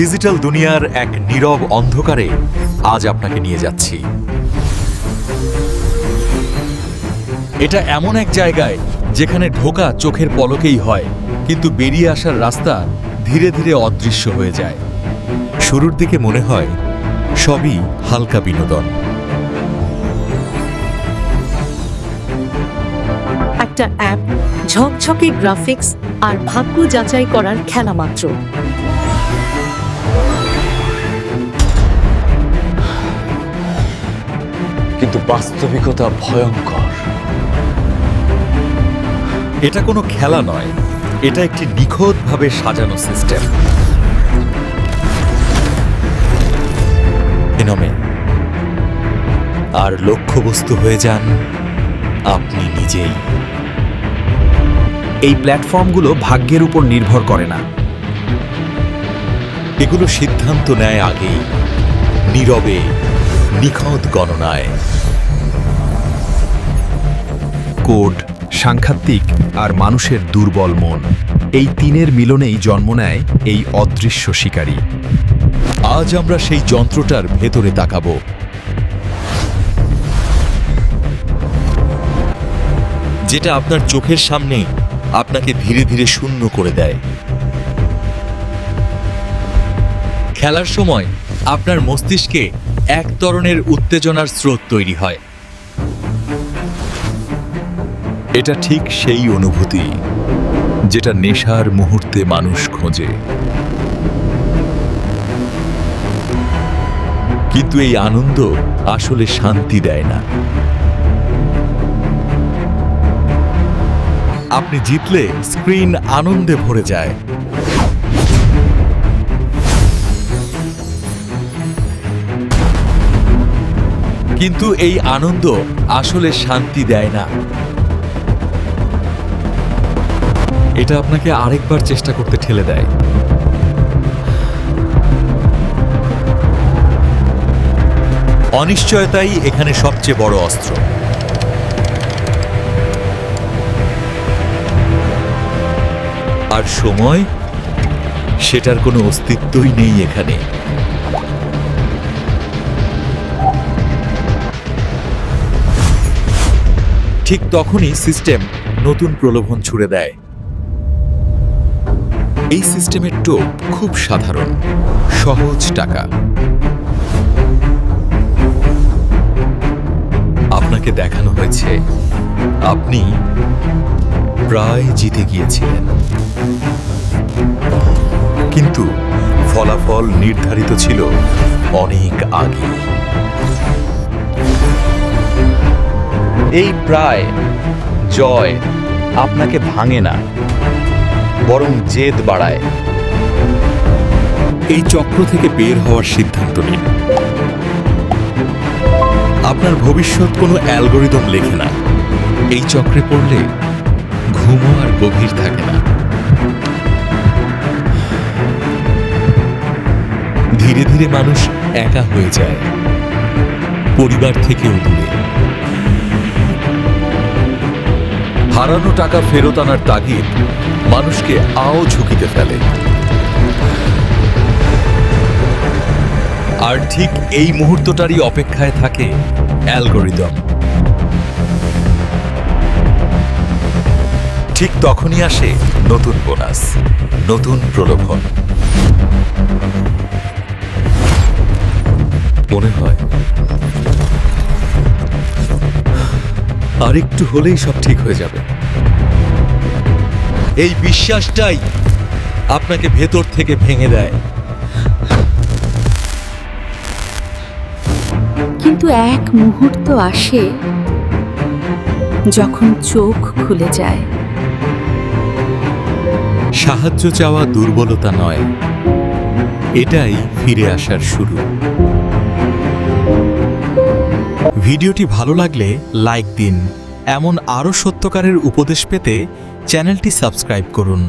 Digital দুনিয়ার এক নীরব অন্ধকারে আজ আপনাকে নিয়ে যাচ্ছি। এটা এমন এক জায়গায় যেখানে ঢোকা চোখের পলকেই হয়, কিন্তু বেরিয়ে আসার রাস্তা ধীরে ধীরে অদৃশ্য হয়ে যায়। শুরুর দিকে মনে হয় সবই হালকা বিনোদন। একটা অ্যাপ, ঝকঝকে গ্রাফিক্স আর ভাগ্য যাচাই করার খেলা মাত্র। কিন্তু বাস্তবিকতা ভয়ঙ্কর। এটা কোনো খেলা নয়। এটা একটি নিখুঁতভাবে সাজানো সিস্টেম। এনমে আর লক্ষ্যবস্তু হয়ে যান আপনি নিজেই। এই প্ল্যাটফর্মগুলো ভাগ্যের উপর নির্ভর করে না। এগুলো সিদ্ধান্ত নেয় আগেই। নীরবে নিখুঁত গণনায়। কোড সাংঘাতিক আর মানুষের দুর্বল মন। এই তিনের মিলনেই জন্ম নেয় এই অদৃশ্য শিকারী। আজ আমরা সেই যন্ত্রটার ভেতরে তাকাবো। যেটা আপনার চোখের সামনে আপনাকে ধীরে ধীরে শূন্য করে দেয়। খেলার সময় আপনার মস্তিষ্কে এক ধরনের উত্তেজনার স্রোত তৈরি হয়। এটা ঠিক সেই অনুভূতি, যেটা নেশার মুহূর্তে মানুষ খোঁজে। কিন্তু এই আনন্দ আসলে শান্তি দেয় না। আপনি জিতলে স্ক্রিন আনন্দে ভরে যায়। কিন্তু এই আনন্দ আসলে শান্তি দেয় না। এটা আপনাকে আরেকবার চেষ্টা করতে ঠেলে দেয়। অনিশ্চয়তাই এখানে সবচেয়ে বড় অস্ত্র। আর সময়, সেটার কোনো অস্তিত্বই নেই এখানে। ঠিক তখনই সিস্টেম নতুন প্রলোভন ছুড়ে দেয়। এই সিস্টেমের টোপ খুব সাধারণ, সহজ টাকা। আপনাকে দেখানো হয়েছে, আপনি প্রায় জিতে গিয়েছিলেন। কিন্তু ফলাফল নির্ধারিত ছিল অনেক আগে। এই প্রায় জয় আপনাকে ভাঙে না, বরং জেদ বাড়ায়। এই চক্র থেকে বের হওয়ার সিদ্ধান্ত নিন। আপনার ভবিষ্যৎ কোনো অ্যালগোরিদম লেখে না। এই চক্রে পড়লে ঘুমও আর গভীর থাকে না। ধীরে ধীরে মানুষ একা হয়ে যায়। পরিবার থেকেও দূরে। হারানো টাকা ফেরত আনার তাগিদ মানুষকে আও ঝুঁকিতে ফেলে। আর ঠিক এই মুহূর্তটারই অপেক্ষায় থাকে অ্যালগোরিদম। ঠিক তখনই আসে নতুন বোনাস, নতুন প্রলোভন। মনে হয় আর একটু হলেই সব ঠিক হয়ে যাবে। এই বিশ্বাসটাই আপনাকে ভেতর থেকে ভেঙে দেয়। কিন্তু এক মুহূর্ত আসে যখন চোখ খুলে যায়। সাহায্য চাওয়া দুর্বলতা নয় এটাই ফিরে আসার শুরু। ভিডিওটি ভালো লাগলে লাইক দিন। এমন আরও সত্যকারের উপদেশ পেতে চ্যানেলটি সাবস্ক্রাইব করুন।